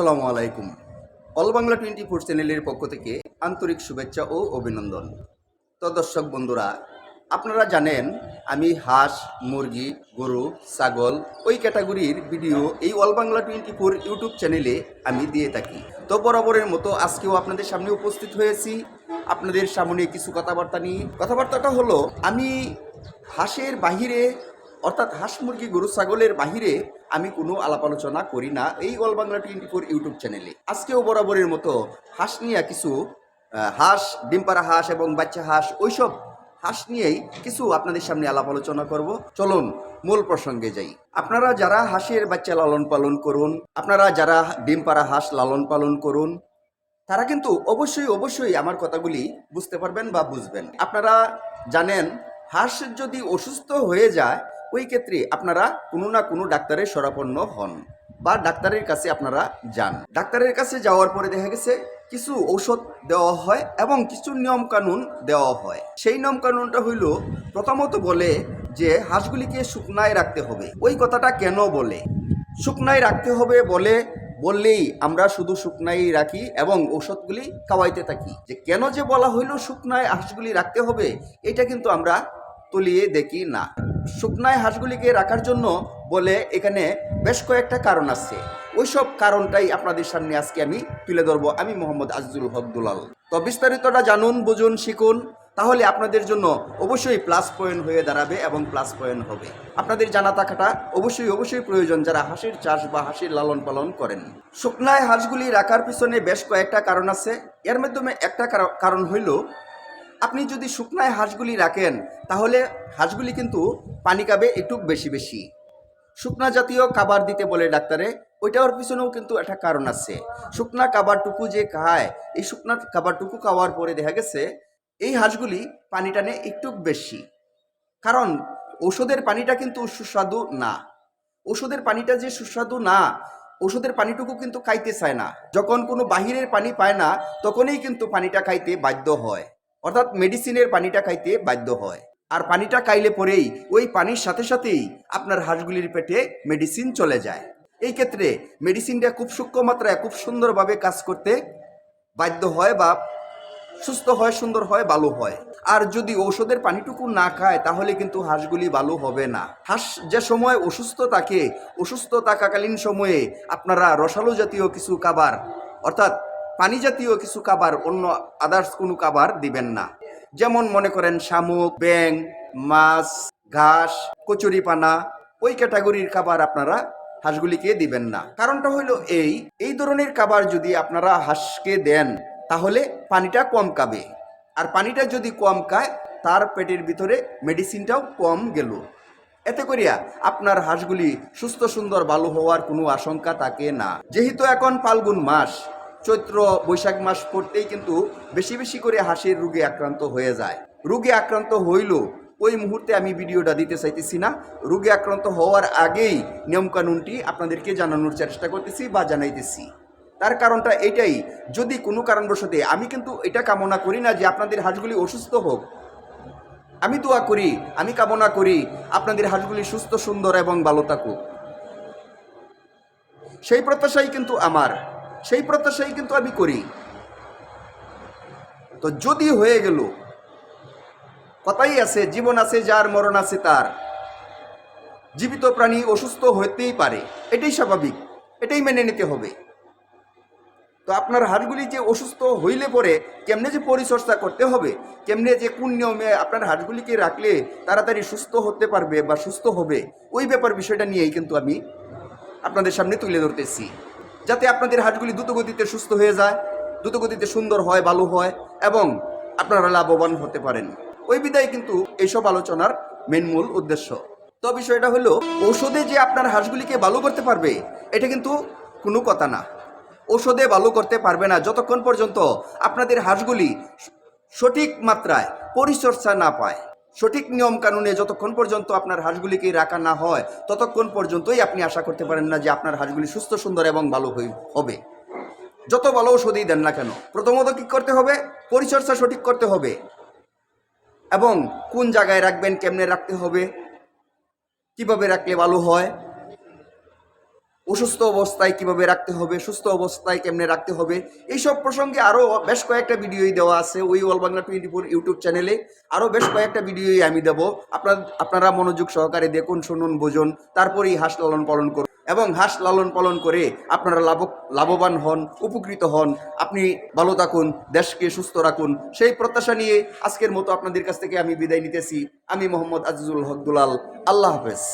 আসসালামু আলাইকুম। All Bangla twenty four চ্যানেলের পক্ষ থেকে আন্তরিক শুভেচ্ছা ও অভিনন্দন। তো দর্শক বন্ধুরা, আপনারা জানেন, আমি হাঁস, মুরগি, গরু, ছাগল ওই ক্যাটাগরির ভিডিও এই all Bangla twenty four YouTube চ্যানেলে আমি দিয়ে থাকি। তো বরাবরের মতো আজকেও আপনাদের সামনে উপস্থিত হয়েছি। আপনাদের সামনে কিছু কথাবার্তা নিয়ে। কথাবার্তাটা হলো, আমি হাঁসের বাহিরে, অর্থাৎ হাঁস, মুরগি, গরু, ছাগলের বাহিরে আমি কোনো আলাপ আলোচনা করি না এই all Bangla twenty four YouTube চ্যানেলে। আজকেও বরাবরের মতো হাঁস নিয়ে কিছু হাঁস, ডিমপাড়া হাঁস এবং বাচ্চা হাঁস, ওইসব হাঁস নিয়েই কিছু আপনাদের সামনে আলাপ আলোচনা করব। চলুন, মূল প্রসঙ্গে যাই। আপনারা যারা হাঁসের বাচ্চা লালন পালন করুন, আপনারা যারা ডিমপাড়া হাঁস লালন পালন করুন, তারা কিন্তু অবশ্যই অবশ্যই আমার কথাগুলি বুঝতে পারবেন বা বুঝবেন। আপনারা জানেন, হাঁস যদি অসুস্থ হয়ে যায় ওই ক্ষেত্রে আপনারা কোনো না কোনো ডাক্তারের শরাপন্ন হন বা ডাক্তারের কাছে আপনারা যান। ডাক্তারের কাছে যাওয়ার পরে দেখা গেছে কিছু ঔষধ দেওয়া হয় এবং কিছু নিয়ম কানুন দেওয়া হয়। সেই নিয়ম কানুনটা হইল, প্রথমত বলে যে হাঁসগুলিকে শুকনায় রাখতে হবে। ওই কথাটা কেন বলে? শুকনায় রাখতে হবে বলে বললেই আমরা শুধু শুকনাই রাখি এবং ঔষধগুলি খাওয়াইতে থাকি। যে কেন যে বলা হইল শুকনায় হাঁসগুলি রাখতে হবে, এটা কিন্তু আমরা তলিয়ে দেখি না। শুকনায় হাঁসগুলিকে রাখার জন্য বলে এখানে বেশ কয়েকটা কারণ আছে। ওইসব কারণটাই আপনাদের সামনে আজকে আমি তুলে ধরবো। আমি মোহাম্মদ আজিজুল হক দুলাল। তো বিস্তারিতটা জানুন, বুঝুন, শিখুন। তাহলে আপনাদের জন্য অবশ্যই প্লাস পয়েন্ট হয়ে দাঁড়াবে এবং প্লাস পয়েন্ট হবে। আপনাদের জানা থাকাটা অবশ্যই অবশ্যই প্রয়োজন যারা হাঁসের চাষ বা হাঁসের লালন পালন করেন। শুকনায় হাঁসগুলি রাখার পিছনে বেশ কয়েকটা কারণ আছে। এর মাধ্যমে একটা কার- কারণ হইল আপনি যদি শুকনায় হাঁসগুলি রাখেন, তাহলে হাঁসগুলি কিন্তু পানি খাবে একটু বেশি বেশি। শুকনা জাতীয় খাবার দিতে বলে ডাক্তারে, ওইটার পিছনেও কিন্তু একটা কারণ আছে। শুকনা খাবারটুকু যে খায়, এই শুকনা খাবারটুকু খাওয়ার পরে দেখা গেছে, এই হাঁসগুলি পানি টানে একটু বেশি। কারণ ওষুধের পানিটা কিন্তু সুস্বাদু না। ওষুধের পানিটা যে সুস্বাদু না ওষুধের পানিটুকু কিন্তু খাইতে চায় না। যখন কোনো বাহিরের পানি পায় না, তখনই কিন্তু পানিটা খাইতে বাধ্য হয়। অর্থাৎ মেডিসিনের পানিটা খাইতে বাধ্য হয়। আর পানিটা খাইলে পরেই ওই পানির সাথে সাথেই আপনার হাঁসগুলির পেটে মেডিসিন চলে যায়। এই ক্ষেত্রে মেডিসিনটা খুব সূক্ষ্ম মাত্রায় খুব সুন্দরভাবে কাজ করতে বাধ্য হয় বা সুস্থ হয়, সুন্দর হয়, ভালো হয়। আর যদি ঔষধের পানিটুকু না খায়, তাহলে কিন্তু হাঁসগুলি ভালো হবে না। হাঁস যে সময় অসুস্থ থাকে, অসুস্থ থাকাকালীন সময়ে আপনারা রসালো জাতীয় কিছু খাবার, অর্থাৎ পানি জাতীয় কিছু খাবার অন্য আদার্স কোনো খাবার দিবেন না। যেমন মনে করেন শামুক ব্যাং মাছ, ঘাস, কচুরিপানা, ওই ক্যাটাগরির খাবার আপনারা হাঁসগুলিকে দিবেন না। কারণটা হইল এই এই ধরনের খাবার যদি আপনারা হাঁসকে দেন, তাহলে পানিটা কম খাবে। আর পানিটা যদি কম খায়, তার পেটের ভিতরে মেডিসিনটাও কম গেল। এতে করিয়া আপনার হাঁসগুলি সুস্থ, সুন্দর, ভালো হওয়ার কোনো আশঙ্কা থাকে না। যেহেতু এখন ফাল্গুন মাস চৈত্র বৈশাখ মাস পড়তেই কিন্তু বেশি বেশি করে হাসির রোগে আক্রান্ত হয়ে যায়। রোগে আক্রান্ত হইল, ওই মুহূর্তে আমি ভিডিওটা দিতে চাইতেছি না। রোগে আক্রান্ত হওয়ার আগেই নিয়মকানুনটি আপনাদেরকে জানানোর চেষ্টা করতেছি বা জানাইতেছি। তার কারণটা এটাই যদি কোনো কারণবশতে আমি কিন্তু এটা কামনা করি না যে আপনাদের হাঁসগুলি অসুস্থ হোক, আমি দোয়া করি, আমি কামনা করি, আপনাদের হাঁসগুলি সুস্থ, সুন্দর এবং ভালো থাকুক। সেই প্রত্যাশাই কিন্তু আমার। সেই প্রত্যাশাই কিন্তু আমি করি। তো যদি হয়ে গেল, কথাই আছে, জীবন আছে যার, মরণ আছে তার। জীবিত প্রাণী অসুস্থ হতেই পারে, এটাই স্বাভাবিক, এটাই মেনে নিতে হবে। তো আপনার হাড়গুলি যে অসুস্থ হইলে পরে কেমনে যে পরিচর্যা করতে হবে, কেমনে যে কোন নিয়মে আপনার হাড়গুলিকে রাখলে তাড়াতাড়ি সুস্থ হতে পারবে বা সুস্থ হবে, ওই ব্যাপার বিষয়টা নিয়েই কিন্তু আমি আপনাদের সামনে তুলে ধরতেছি। যাতে আপনাদের হাড়গুলি দ্রুতগতিতে সুস্থ হয়ে যায়, দ্রুতগতিতে সুন্দর হয় ভালো হয়, এবং আপনারা লাভবান হতে পারেন। ওই বিদায় কিন্তু এইসব আলোচনার মেন মূল উদ্দেশ্য। তো বিষয়টা হলো, ঔষধে যে আপনার হাঁসগুলিকে ভালো করতে পারবে, এটা কিন্তু কোনো কথা না। ঔষধে ভালো করতে পারবে না যতক্ষণ পর্যন্ত আপনাদের হাঁসগুলি সঠিক মাত্রায় পরিচর্চা না পায়। সঠিক নিয়ম কানুনে যতক্ষণ পর্যন্ত আপনার হাঁসগুলিকে রাখা না হয়, ততক্ষণ পর্যন্তই আপনি আশা করতে পারেন না যে আপনার হাঁসগুলি সুস্থ, সুন্দর এবং ভালো হবে। যত ভালো ঔষধই দেন না কেন, প্রথমত কী করতে হবে? পরিচর্যা সঠিক করতে হবে। এবং কোন জায়গায় রাখবেন, কেমনে রাখতে হবে? কীভাবে রাখলে ভালো হয়? অসুস্থ অবস্থায় কীভাবে রাখতে হবে, সুস্থ অবস্থায় কেমনে রাখতে হবে, এইসব প্রসঙ্গে আরও বেশ কয়েকটা ভিডিওই দেওয়া আছে ওই all Bangla twenty four YouTube চ্যানেলে। আরও বেশ কয়েকটা ভিডিওই আমি দেবো। আপনার, আপনারা মনোযোগ সহকারে দেখুন, শুনুন, বুঝুন, তারপরেই হাঁস লালন পালন করুন। এবং হাঁস লালন পালন করে আপনারা লাভ, লাভবান হন, উপকৃত হন। আপনি ভালো থাকুন, দেশকে সুস্থ রাখুন। সেই প্রত্যাশা নিয়ে আজকের মতো আপনাদের কাছ থেকে আমি বিদায় নিতেছি। আমি মোহাম্মদ আজিজুল হক দুলাল। আল্লাহ হাফেজ।